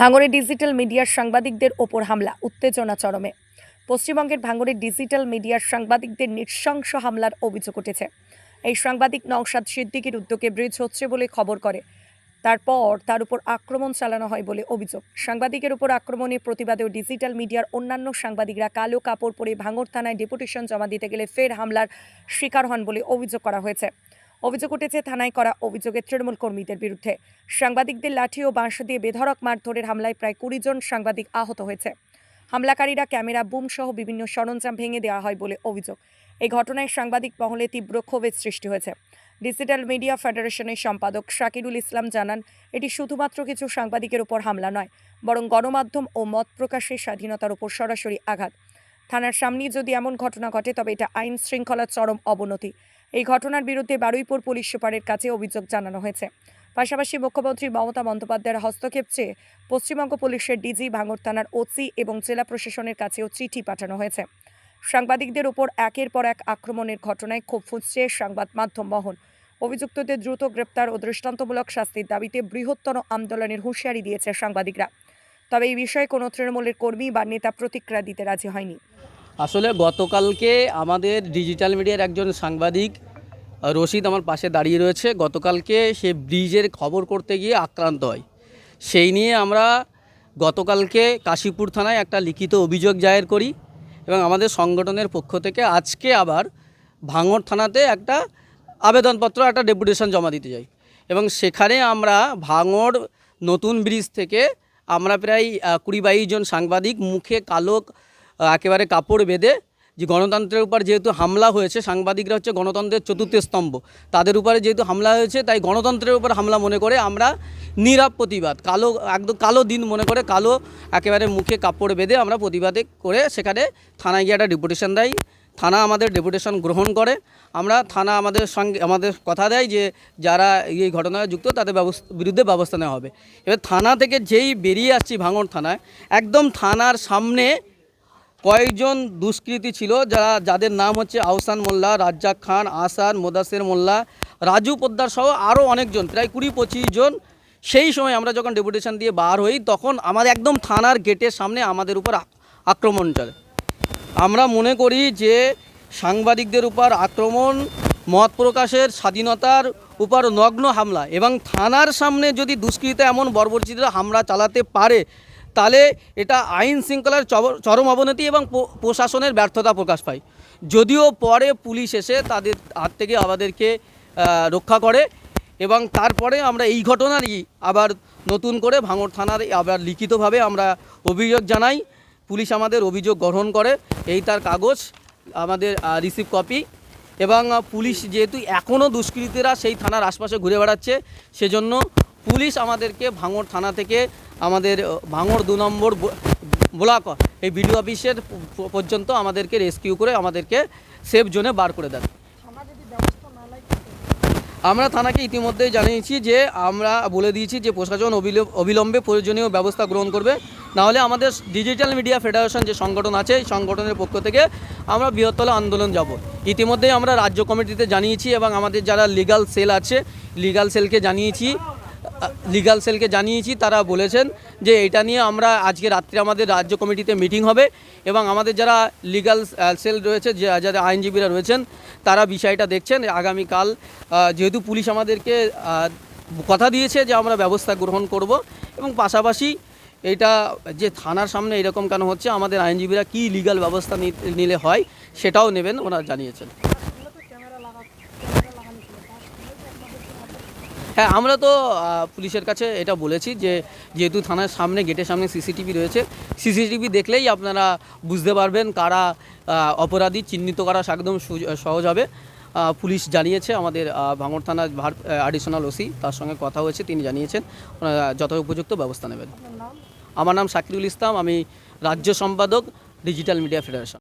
ভাঙড়ে ডিজিটাল মিডিয়ার সাংবাদিকদের ওপর হামলা, উত্তেজনা চরমে। পশ্চিমবঙ্গের ভাঙড়ে ডিজিটাল মিডিয়ার সাংবাদিকদের নৃশংস হামলার অভিযোগ উঠেছে। এই সাংবাদিক নওশাদ সিদ্দিকির উদ্যোগে ব্রিজ হচ্ছে বলে খবর করে। তারপর তার উপর আক্রমণ চালানো হয় বলে অভিযোগ। সাংবাদিকের উপর আক্রমণের প্রতিবাদেও ডিজিটাল মিডিয়ার অন্যান্য সাংবাদিকরা কালো কাপড় পরে ভাঙড় থানায় ডেপুটেশন জমা দিতে গেলে ফের হামলার শিকার হন বলে অভিযোগ করা হয়েছে। অভিযোগ উঠেছে, থানায় করা অভিযোগে তৃণমূল কর্মীদের বিরুদ্ধে। সাংবাদিকদের লাঠি ও বাঁশ দিয়ে বেধড়ক মারধরের হামলায় প্রায় কুড়ি জন সাংবাদিক আহত হয়েছে। হামলাকারীরা ক্যামেরা, বুম সহ বিভিন্ন সরঞ্জাম ভেঙে দেওয়া হয় বলে অভিযোগ। এই ঘটনায় সাংবাদিক মহলে তীব্র ক্ষোভের সৃষ্টি হয়েছে। ডিজিটাল মিডিয়া ফেডারেশনের সম্পাদক শাকিরুল ইসলাম জানান, এটি শুধুমাত্র কিছু সাংবাদিকের উপর হামলা নয়, বরং গণমাধ্যম ও মত প্রকাশের স্বাধীনতার উপর সরাসরি আঘাত। থানার সামনেই যদি এমন ঘটনা ঘটে, তবে এটা আইন শৃঙ্খলার চরম অবনতি। এই ঘটনার বিরুদ্ধে বারুইপুর পুলিশ সুপারের কাছে অভিযোগ জানানো হয়েছে। পাশাপাশি মুখ্যমন্ত্রী মমতা বন্দ্যোপাধ্যায়ের হস্তক্ষেপ চেয়ে পশ্চিমবঙ্গ পুলিশের ডিজি ভাঙড় থানার ওসি এবং জেলা প্রশাসনের কাছেও চিঠি পাঠানো হয়েছে। সাংবাদিকদের উপর একের পর এক আক্রমণের ঘটনায় ক্ষোভ ফুঁসছে সংবাদ মাধ্যম মহল। অভিযুক্তদের দ্রুত গ্রেপ্তার ও দৃষ্টান্তমূলক শাস্তির দাবিতে বৃহত্তর আন্দোলনের হুঁশিয়ারি দিয়েছে সাংবাদিকরা। তবে এই বিষয়ে কোনো তৃণমূলের কর্মী বা নেতা প্রতিক্রিয়া দিতে রাজি হয়নি। আসলে গতকালকে আমাদের ডিজিটাল মিডিয়ার একজন সাংবাদিক, রশিদ আমার পাশে দাঁড়িয়ে রয়েছে। গতকালকে সে ব্রিজের খবর করতে গিয়ে আক্রান্ত হয়। সেই নিয়ে আমরা গতকালকে কাশীপুর থানায় একটা লিখিত অভিযোগ জায়ের করি এবং আমাদের সংগঠনের পক্ষ থেকে আজকে আবার ভাঙর থানাতে একটা আবেদনপত্র, একটা ডেপুটেশন জমা দিতে যাই। এবং সেখানে আমরা ভাঙর নতুন ব্রিজ থেকে আমরা প্রায় কুড়ি বাইশ জন সাংবাদিক, মুখে কালো একেবারে কাপড় বেঁধে যে গণতন্ত্রের উপর যেহেতু হামলা হয়েছে, সাংবাদিকরা হচ্ছে গণতন্ত্রের চতুর্থ স্তম্ভ। তাদের উপরে যেহেতু হামলা হয়েছে, তাই গণতন্ত্রের উপর হামলা মনে করে আমরা নীরব প্রতিবাদ, কালো, একদম কালো দিন মনে করে কালো একেবারে মুখে কাপড় বেঁধে আমরা প্রতিবাদে করে সেখানে থানায় গিয়ে একটা ডেপুটেশন দেয় থানা আমাদের ডেপুটেশন গ্রহণ করে। আমরা থানা আমাদের সঙ্গে, আমাদের কথা দেয় যে যারা এই ঘটনায় যুক্ত তাদের বিরুদ্ধে ব্যবস্থা নেওয়া হবে। এবার থানা থেকে যেই বেরিয়ে আসছি ভাঙড় থানায়, একদম থানার সামনে কয়েকজন দুষ্কৃতী ছিল, যারা, যাদের নাম হচ্ছে আহসান মোল্লা, রাজ্জাক খান আসান মোদাসের মোল্লা, রাজু পোদ্দার সহ আরও অনেকজন, প্রায় কুড়ি পঁচিশ জন। সেই সময় আমরা যখন ডেপুটেশন দিয়ে বার হই, তখন আমাদের একদম থানার গেটের সামনে আমাদের উপর আক্রমণ চলে। আমরা মনে করি যে, সাংবাদিকদের উপর আক্রমণ, মত প্রকাশের স্বাধীনতার উপর নগ্ন হামলা এবং থানার সামনে যদি দুষ্কৃত এমন বর্বরচিত হামলা চালাতে পারে তাহলে এটা আইন শৃঙ্খলার চরম অবনতি এবং প্রশাসনের ব্যর্থতা প্রকাশ পায়। যদিও পরে পুলিশ এসে তাদের হাত থেকে আমাদেরকে রক্ষা করে এবং তারপরে আমরা এই ঘটনারই আবার নতুন করে ভাঙড় থানার আবার লিখিতভাবে আমরা অভিযোগ জানাই। পুলিশ আমাদের অভিযোগ গ্রহণ করে। এই তার কাগজ আমাদের রিসিভ কপি এবং পুলিশ যেহেতু এখনও দুষ্কৃতীরা সেই থানার আশপাশে ঘুরে বেড়াচ্ছে, সেজন্য পুলিশ আমাদেরকে ভাঙড় থানা থেকে আমাদের ভাঙর দু নম্বর ব্লক এই বিডিও অফিসের পর্যন্ত আমাদেরকে রেস্কিউ করে আমাদেরকে সেফ জোনে বার করে দেন। আমরা থানাকে ইতিমধ্যেই জানিয়েছি যে, আমরা বলে দিয়েছি যে, প্রশাসন অবিল- অবিলম্বে প্রয়োজনীয় ব্যবস্থা গ্রহণ করবে। নাহলে আমাদের ডিজিটাল মিডিয়া ফেডারেশন যে সংগঠন আছে, এই সংগঠনের পক্ষ থেকে আমরা বৃহত্তর আন্দোলন যাব। ইতিমধ্যেই আমরা রাজ্য কমিটিতে জানিয়েছি এবং আমাদের যারা লিগাল সেল আছে লিগাল সেলকে জানিয়েছি। লিগাল সেলকে জানিয়েছি, তারা বলেছেন যে এটা নিয়ে আমরা আজকে রাত্রে আমাদের রাজ্য কমিটিতে মিটিং হবে এবং আমাদের যারা লিগাল সেল রয়েছে যারা আইনজীবীরা রয়েছেন, তারা বিষয়টা দেখছেন। আগামীকাল যেহেতু পুলিশ আমাদেরকে কথা দিয়েছে যে আমরা ব্যবস্থা গ্রহণ করব এবং পাশাপাশি এটা যে থানার সামনে এরকম কেন হচ্ছে, আমাদের আইনজীবীরা কি লিগাল ব্যবস্থা নিলে হয়, সেটাও নেবেন, ওনারা জানিয়েছেন। হ্যাঁ আমরা তো পুলিশের কাছে এটা বলেছি যে যেহেতু থানার সামনে গেটের সামনে সিসিটিভি রয়েছে সিসিটিভি দেখলেই আপনারা বুঝতে পারবেন কারা অপরাধী চিহ্নিত করা একদম সহজ হবে। পুলিশ জানিয়েছে আমাদের ভাঙড় থানার ভার অ্যাডিশনাল ওসি তার সঙ্গে কথা হয়েছে তিনি জানিয়েছেন যত উপযুক্ত ব্যবস্থা নেবেন। আমার নাম শাকিরুল ইসলাম আমি রাজ্য সম্পাদক ডিজিটাল মিডিয়া ফেডারেশন।